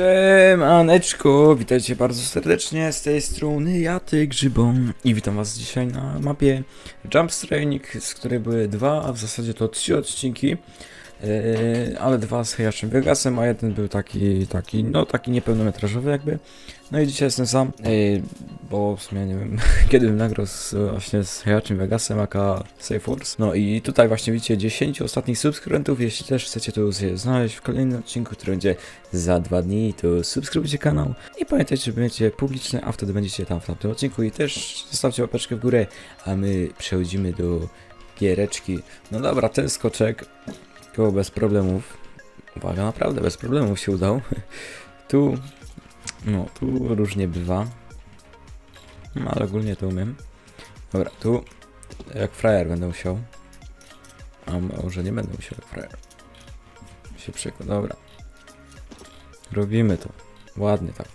Siemaneczko, witajcie bardzo serdecznie z tej strony ja, ty Grzybon i witam was dzisiaj na mapie Jump Training, z której były dwa, a w zasadzie to trzy odcinki, ale dwa z Hejaczem Vegasem, a jeden był taki, taki, no taki niepełnometrażowy jakby. No i dzisiaj jestem sam, yy, bo w sumie nie wiem, kiedy bym nagrał z, właśnie z Hejaczem Vegasem, aka Safe Force. No i tutaj właśnie widzicie 10 ostatnich subskrybentów, jeśli też chcecie to znaleźć w kolejnym odcinku, który będzie za dwa dni, to subskrybujcie kanał i pamiętajcie, że będziecie publiczne, a wtedy będziecie tam w tamtym odcinku i też zostawcie łapeczkę w górę, a my przechodzimy do giereczki. No dobra, ten skoczek koło bez problemów, uwaga, naprawdę bez problemów się udał. Tu, no, tu różnie bywa, no ale ogólnie to umiem. Dobra, tu jak frajer będę musiał, a może nie będę musiał jak frajer. Się przekład, dobra. Robimy to. Ładnie tak.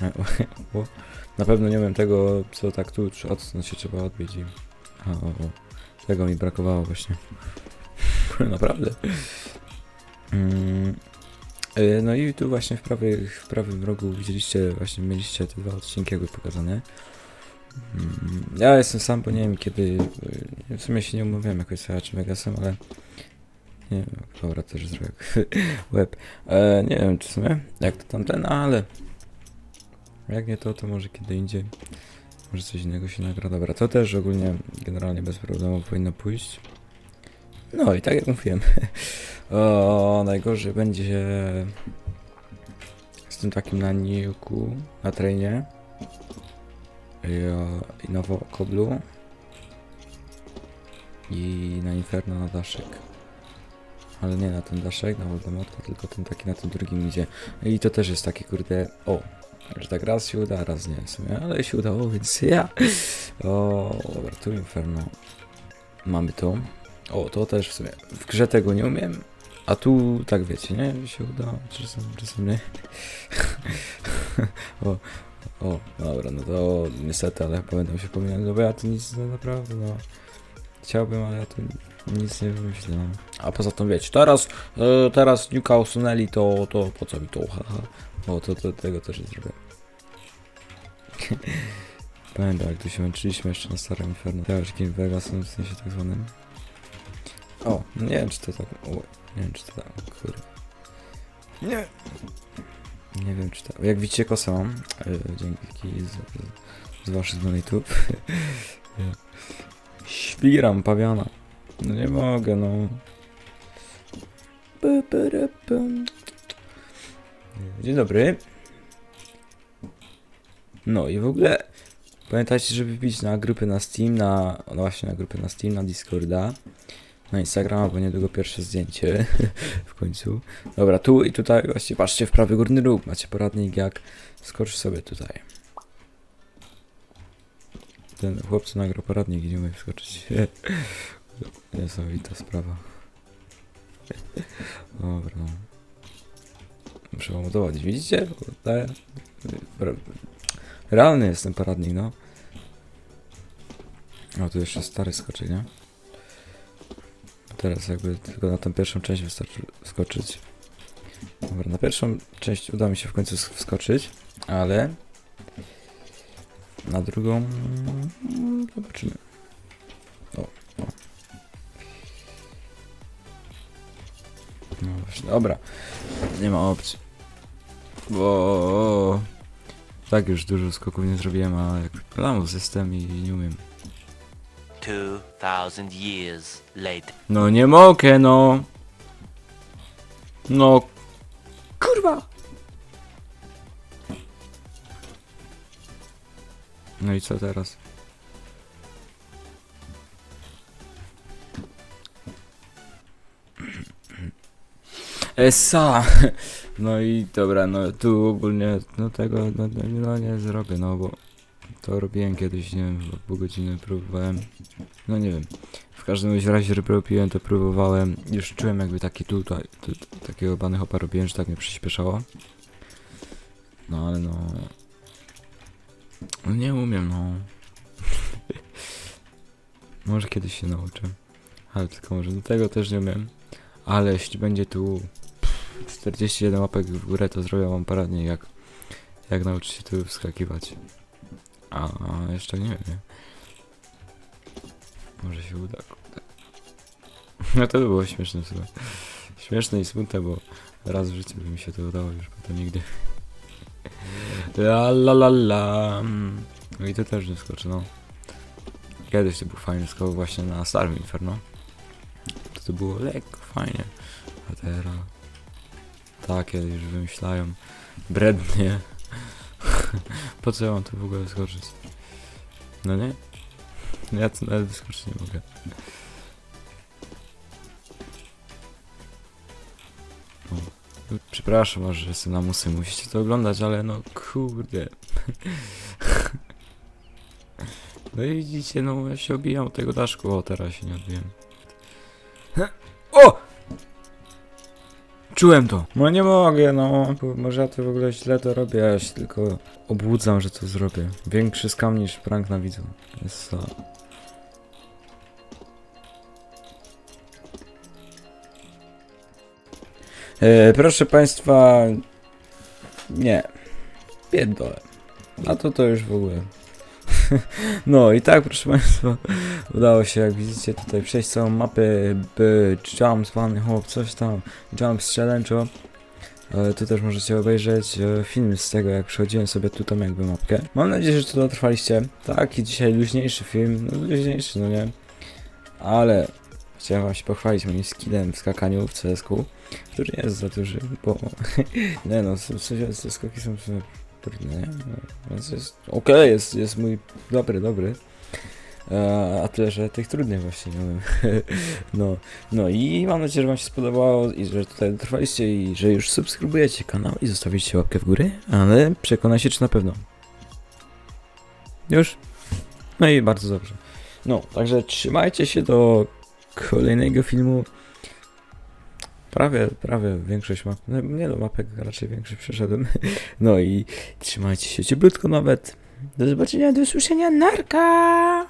Na pewno nie wiem tego, co tak tu czy odsunąć się trzeba odbić o, o. Tego mi brakowało właśnie. Naprawdę. Mm. y, No i tu właśnie w, prawej, w prawym rogu widzieliście, właśnie mieliście te dwa odcinki jakby pokazane. Mm, Ja jestem sam, bo nie wiem kiedy, y, w sumie się nie umawiałem jakoś z Hayaczym Vegasem, ale nie wiem, dobra, też zrobię web. E, nie wiem, czy w sumie, jak to tamten, ale jak nie to, to może kiedy indziej. Może coś innego się nagra. Dobra, to też ogólnie generalnie bez problemu powinno pójść. No i tak jak mówiłem. o, najgorzej będzie z tym takim na niuku, na trainie. I, o, i nowo koblu. I na inferno na daszek. Ale nie na ten daszek, na Voldemorta, tylko ten taki na tym drugim idzie. I to też jest taki kurde, o, że tak raz się uda, raz nie w sumie, ale się udało, więc ja. O, dobra, tu Inferno. Mamy to. O, to też w sumie. W grze tego nie umiem, a tu tak wiecie, nie? Się uda, czasem, czasem nie. o, o, dobra, no to niestety, ale będę się pominąć, no bo ja tu nic, no naprawdę, no. Chciałbym, ale ja tu nic nie wymyślę. no. A poza tym wiecie, teraz, e, teraz Nuka usunęli, to, to po co mi to, haha. O, to, to tego też nie zrobię. Pamiętam, jak tu się męczyliśmy jeszcze na starym Inferno. Teoretykiem Vegasem, w sensie tak zwanym. O, no nie wiem czy to tak... O, nie wiem czy to tak... Kurde. Nie. Nie wiem czy tak... Jak widzicie kosę mam. Yy, dzięki z, z, z waszych donatów. Świram pawiana. No nie mogę, no. Dzień dobry. No i w ogóle pamiętajcie, żeby wbić na grupy na Steam, na no właśnie na grupy na Steam, na Discorda, na Instagrama, bo niedługo pierwsze zdjęcie w końcu. Dobra, tu i tutaj właśnie patrzcie w prawy górny róg, macie poradnik jak skocz sobie tutaj. Ten chłopcu nagrał poradnik i nie umie wskoczyć. Niesamowita sprawa. Dobra. Muszę wam udowodnić, widzicie? Realny jest ten paradnik, no. O, tu jeszcze stary skoczy, nie? Teraz jakby tylko na tę pierwszą część wystarczy skoczyć. Dobra, na pierwszą część uda mi się w końcu sk- wskoczyć, ale na drugą mm, zobaczymy. No właśnie, dobra. Nie ma opcji. Bo tak już dużo skoków nie zrobiłem, a jak lamus jestem i nie umiem. 2,000 years later. No nie mogę, no. No. Kurwa. No i co teraz? Esa! No i dobra, no tu ogólnie, no tego, no, no, no nie zrobię, no bo to robiłem kiedyś, nie wiem, pół godziny próbowałem. No nie wiem. W każdym razie, robiłem, to próbowałem. Już czułem jakby taki tutaj, tu, tu, takiego bany hopa robiłem, że tak mnie przyspieszało. No ale no... No nie umiem, no. może kiedyś się nauczę. Ale tylko może do tego też nie umiem. Ale jeśli będzie tu... 41 łapek w górę to zrobię wam poradnie jak, jak nauczyć się tu wskakiwać. A jeszcze nie wiem. Może się uda. No to by było śmieszne w sumie. Śmieszne i smutne, bo raz w życiu by mi się to udało, już potem nigdy. La la la la. No i to też nie skoczy, no. Kiedyś to był fajny skok właśnie na Starym Inferno. To, to było lekko, fajnie. A teraz... Takie już wymyślają. Brednie. po co ja mam tu w ogóle skoczyć? No nie? Ja tu nawet wyskoczyć nie mogę. O. Przepraszam że jestem na musy, musicie to oglądać, ale no kurde. No i widzicie, no ja się obijam tego daszku, o teraz się nie odbiłem. Czułem to. No nie mogę, no. Może ja to w ogóle źle to robię, ja się tylko obłudzam, że to zrobię. Większy skam niż prank na widzu. Jest to... E, proszę państwa... Nie. Pierdolę. A to to już w ogóle. No i tak, proszę Państwa, udało się, jak widzicie, tutaj przejść całą mapę by Jump, zwany hop, coś tam, Jumps Challenge. E, Tu też możecie obejrzeć e, film z tego, jak przechodziłem sobie tu jakby mapkę. Mam nadzieję, że to dotrwaliście. I dzisiaj luźniejszy film, no luźniejszy, no nie. Ale chciałem wam się pochwalić moim skillem w skakaniu w CSQ, który nie jest za duży, bo nie no, w sensie te skoki są nie? Więc jest okej, jest, jest mój dobry, dobry. E, a tyle, że tych trudnych właśnie no, no i mam nadzieję, że wam się spodobało i że tutaj trwaliście i że już subskrybujecie kanał i zostawicie łapkę w górę, ale przekonajcie czy na pewno. Już? No i bardzo dobrze. No, także trzymajcie się do kolejnego filmu. Prawie, prawie większość map, no, nie do mapek, raczej większość przeszedłem. No i trzymajcie się cieplutko nawet. Do zobaczenia, do usłyszenia, narka!